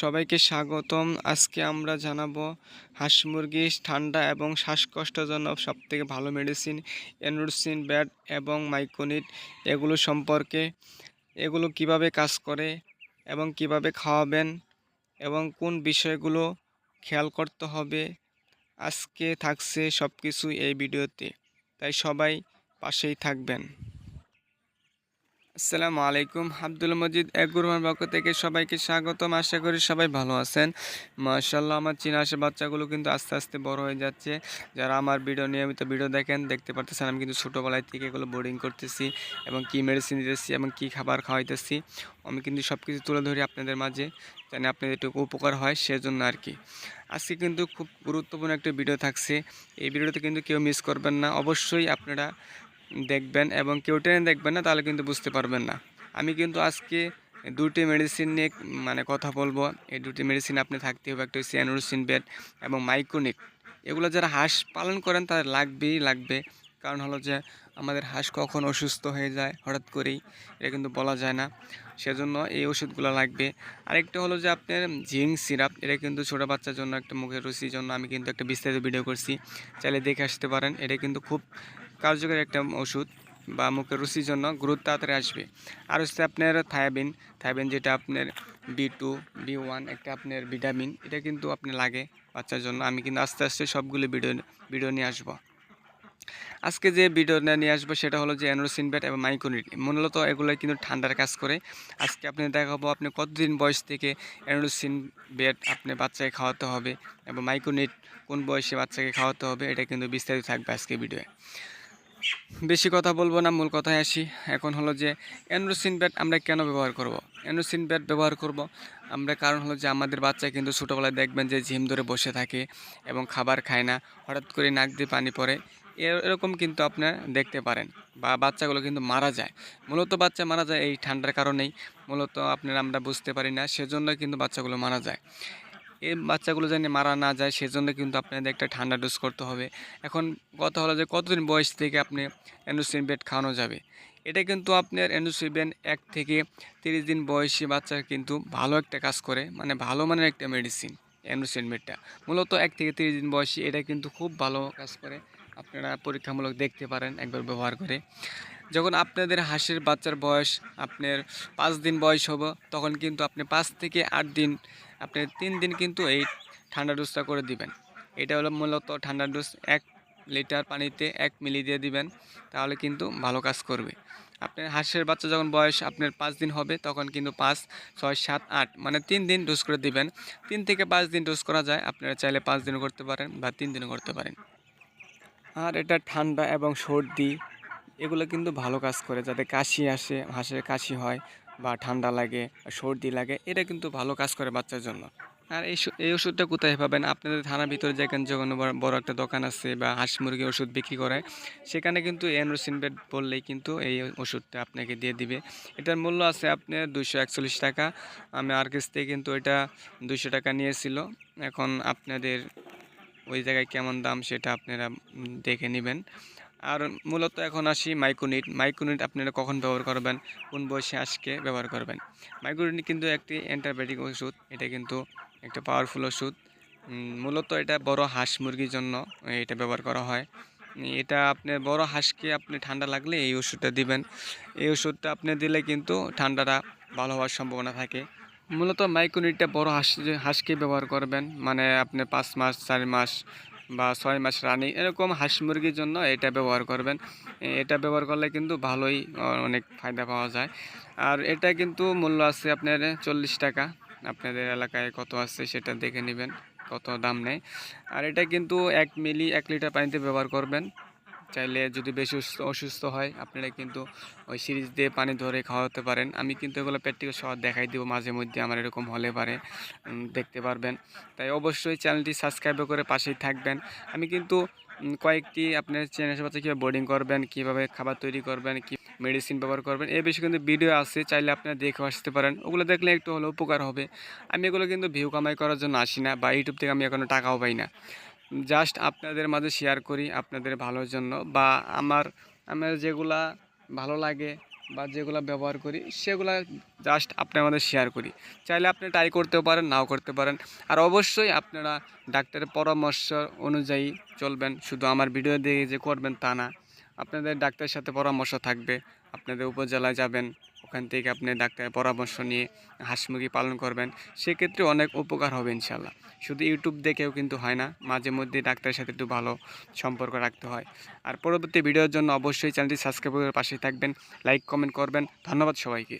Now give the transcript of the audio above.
সবাইকে স্বাগতম। আজকে আমরা জানাব হাঁস মুরগি, ঠান্ডা এবং শ্বাসকষ্টের জন্য সবথেকে ভালো মেডিসিন এনরুসিন, ব্যাট এবং মাইকোনিট এগুলো সম্পর্কে, এগুলো কীভাবে কাজ করে এবং কীভাবে খাওয়াবেন এবং কোন বিষয়গুলো খেয়াল করতে হবে, আজকে থাকছে সব কিছু এই ভিডিওতে। তাই সবাই পাশেই থাকবেন। আসসালামু আলাইকুম। আব্দুল মজিদ এগুরমান পক্ষ থেকে সবাইকে স্বাগতম। আশা করি সবাই ভালো আছেন। মার্শাল্লাহ আমার চীনা আসে বাচ্চাগুলো কিন্তু আস্তে আস্তে বড় হয়ে যাচ্ছে। যারা আমার ভিডিও, নিয়মিত ভিডিও দেখেন, দেখতে পারতেছেন, আমি কিন্তু ছোটোবেলায় থেকে এগুলো বোর্ডিং করতেছি এবং কি মেডিসিন দিতেছি এবং কি খাবার খাওয়াইতেছি। আমি কিন্তু সব কিছু তুলে ধরি আপনাদের মাঝে জানি আপনাদের একটু উপকার হয়, সেজন্য আর কি। আজকে কিন্তু খুব গুরুত্বপূর্ণ একটা ভিডিও থাকছে। এই ভিডিওতে কিন্তু কেউ মিস করবেন না। অবশ্যই আপনারা দেখবেন এবং কেউ টেনে দেখবেন না, তাহলে কিন্তু বুঝতে পারবেন না। আমি কিন্তু আজকে দুটি মেডিসিন নিয়ে মানে কথা বলব। এই দুটি মেডিসিন আপনি থাকতে হবে, একটা হচ্ছে অ্যানোরসিন বেড এবং মাইকোনিক এগুলো যারা হাঁস পালন করেন, তাদের লাগবেই লাগবে। কারণ হলো যে, আমাদের হাঁস কখন অসুস্থ হয়ে যায়, হঠাৎ করেই, এটা কিন্তু বলা যায় না। সেজন্য এই ওষুধগুলো লাগবে। আরেকটা হলো যে, আপনার জিং সিরাপ, এটা কিন্তু ছোটো বাচ্চার জন্য, একটা মুখের রুচির জন্য আমি কিন্তু একটা বিস্তারিত ভিডিও করছি। চাইলে দেখে আসতে পারেন, এটা কিন্তু খুব কার্যকরী একটা ওষুধ বা মুখের রুচির জন্য গুরুত্ব তাড়াতাড়ি আসবে। আর হচ্ছে আপনার থায়াবিন থায়াবিন যেটা আপনার বি টু বি ওয়ান একটা আপনার ভিটামিন, এটা কিন্তু আপনি লাগে বাচ্চার জন্য। আমি কিন্তু আস্তে আস্তে সবগুলো ভিডিও ভিডিও নিয়ে আসব। আজকে যে ভিডিওটা নিয়ে আসব সেটা হলো যে অ্যানোরোসিন ব্যাট এবং মাইকোনিট মূলত এগুলো কিন্তু ঠান্ডার কাজ করে। আজকে আপনি দেখাবো আপনি কতদিন বয়স থেকে অ্যানোরোসিন ব্যাট আপনি বাচ্চাকে খাওয়াতে হবে এবং মাইকোনিট কোন বয়সে বাচ্চাকে খাওয়াতে হবে, এটা কিন্তু বিস্তারিত থাকবে আজকে ভিডিওয়ে। বেশি কথা বলব না, মূল কথায় আসি। এখন হলো যে অ্যান্ড্রোসিন ব্যাট আমরা কেন ব্যবহার করব। অ্যান্ড্রোসিন ব্যাট ব্যবহার করব আমরা কারণ হলো যে আমাদের বাচ্চা কিন্তু ছোটোবেলায় দেখবেন যে ঝিম ধরে বসে থাকে এবং খাবার খায় না, হঠাৎ করে নাক দিয়ে পানি পড়ে। এরকম কিন্তু আপনার দেখতে পারেন বা বাচ্চাগুলো কিন্তু মারা যায়। মূলত বাচ্চা মারা যায় এই ঠান্ডার কারণেই, মূলত আপনারা আমরা বুঝতে পারি না, সেজন্য কিন্তু বাচ্চাগুলো মারা যায়। এই বাচ্চাগুলো যেন মারা না যায়, সেজন্য কিন্তু আপনাদের একটা ঠান্ডা ডোজ করতে হবে। এখন কথা হলো যে কতদিন বয়স থেকে আপনি অ্যান্ডোসিন বেড খাওয়ানো যাবে? এটা কিন্তু আপনার অ্যান্ডোসিবেন এক থেকে তিরিশ দিন বয়সী বাচ্চা কিন্তু ভালো একটা কাজ করে মানে ভালো মানের একটা মেডিসিন অ্যান্ডোসিন বেডটা মূলত এক থেকে তিরিশ দিন বয়সী, এটা কিন্তু খুব ভালো কাজ করে। আপনারা পরীক্ষামূলক দেখতে পারেন, একবার ব্যবহার করে। যখন আপনাদের হাঁসের বাচ্চার বয়স আপনার পাঁচ দিন বয়স হব, তখন কিন্তু আপনি পাঁচ থেকে আট দিন আপনি তিন দিন কিন্তু এই ঠান্ডা ডোজটা করে দিবেন। এটা হলো মূলত ঠান্ডা ডোজ এক লিটার পানিতে এক মিলি দিয়ে দিবেন, তাহলে কিন্তু ভালো কাজ করবে। আপনার হাঁসের বাচ্চা যখন বয়স আপনার পাঁচ দিন হবে, তখন কিন্তু পাঁচ, ছয়, সাত, আট মানে তিন দিন ডোজ করে দিবেন। তিন থেকে পাঁচ দিন ডোজ করা যায়, আপনারা চাইলে পাঁচ দিনও করতে পারেন বা তিন দিনও করতে পারেন। আর এটা ঠান্ডা এবং সর্দি এগুলো কিন্তু ভালো কাজ করে। যাতে কাশি আসে, হাঁসের কাশি হয় বা ঠান্ডা লাগে, সর্দি লাগে, এটা কিন্তু ভালো কাজ করে বাচ্চার জন্য। আর এই এই ওষুধটা কোথায় পাবেন? আপনাদের থানার ভিতরে যেখানে যখন বড় একটা দোকান আছে বা হাঁস মুরগি ওষুধ বিক্রি করে, সেখানে কিন্তু বেড বললেই কিন্তু এই ওষুধটা আপনাকে দিয়ে দিবে। এটার মূল্য আছে আপনার দুশো একচল্লিশ টাকা। আমি আর থেকে কিন্তু এটা দুশো টাকা নিয়েছিল। এখন আপনাদের ওই জায়গায় কেমন দাম সেটা আপনারা দেখে নেবেন। আর মূলত এখন আসি মাইক্রোনিট মাইক্রোনিট আপনারা কখন ব্যবহার করবেন? কোন বয়সে আজকে ব্যবহার করবেন? মাইক্রোনিট কিন্তু একটি অ্যান্টিবায়োটিক ওষুধ। এটা কিন্তু একটা পাওয়ারফুল ওষুধ। মূলত এটা বড় হাঁস মুরগির জন্য এটা ব্যবহার করা হয়। এটা আপনার বড় হাঁসকে আপনি ঠান্ডা লাগলে এই ওষুধটা দিবেন। এই ওষুধটা আপনি দিলে কিন্তু ঠান্ডাটা ভালো হওয়ার সম্ভাবনা থাকে। মূলত মাইক্রোনিটটা বড় হাঁস হাঁসকে ব্যবহার করবেন। মানে আপনি পাঁচ মাস, চার মাস বা ছয় মাস রানিং, এরকম হাঁস মুরগির জন্য এটা ব্যবহার করবেন। এটা ব্যবহার করলে কিন্তু ভালোই অনেক ফায়দা পাওয়া যায়। আর এটা কিন্তু মূল্য আছে আপনার চল্লিশ টাকা। আপনাদের এলাকায় কত আছে সেটা দেখে নেবেন, কত দাম নেয়। আর এটা কিন্তু এক মিলি, এক লিটার পানিতে ব্যবহার করবেন। চাইলে যদি বেশি অসুস্থ হয়, আপনারা কিন্তু ওই সিরিজ দিয়ে পানি ধরে খাওয়াতে পারেন। আমি কিন্তু এগুলো প্র্যাকটিক্যাল সহ দেখাই দিব মাঝে মধ্যে, আমার এরকম হলে পারে। দেখতে পারবেন। তাই অবশ্যই চ্যানেলটি সাবস্ক্রাইব করে পাশেই থাকবেন। আমি কিন্তু কয়েকটি আপনার চ্যানেল বাচ্চা কীভাবে বোর্ডিং করবেন, কীভাবে খাবার তৈরি করবেন, কী মেডিসিন ব্যবহার করবেন এই বিষয়ে কিন্তু ভিডিও আছে, চাইলে আপনারা দেখে আসতে পারেন। ওগুলো দেখলে একটু হলেও উপকার হবে। আমি এগুলো কিন্তু ভিউ কামাই করার জন্য আসি না বা ইউটিউব থেকে আমি এখনও টাকাও পাই না। জাস্ট আপনাদের মাঝে শেয়ার করি আপনাদের ভালোর জন্য বা আমার আমার যেগুলা ভালো লাগে বা যেগুলো ব্যবহার করি, সেগুলো জাস্ট আপনি আমাদের শেয়ার করি। চাইলে আপনি ট্রাই করতেও পারেন, নাও করতে পারেন। আর অবশ্যই আপনারা ডাক্তারের পরামর্শ অনুযায়ী চলবেন। শুধু আমার ভিডিও দিয়ে যে করবেন তা না। আপনাদের ডাক্তারের সাথে পরামর্শ থাকবে, আপনাদের উপজেলায় যাবেন। ওখান থেকে আপনি ডাক্তারের পরামর্শ নিয়ে হাঁস মুরগি পালন করবেন, সেক্ষেত্রে অনেক উপকার হবে ইনশাল্লাহ শুধু ইউটিউব দেখেও কিন্তু হয় না, মাঝে মধ্যে ডাক্তারের সাথে একটু ভালো সম্পর্ক রাখতে হয়। আর পরবর্তী ভিডিওর জন্য অবশ্যই চ্যানেলটি সাবস্ক্রাইব করে পাশে থাকবেন, লাইক, কমেন্ট করবেন। ধন্যবাদ সবাইকে।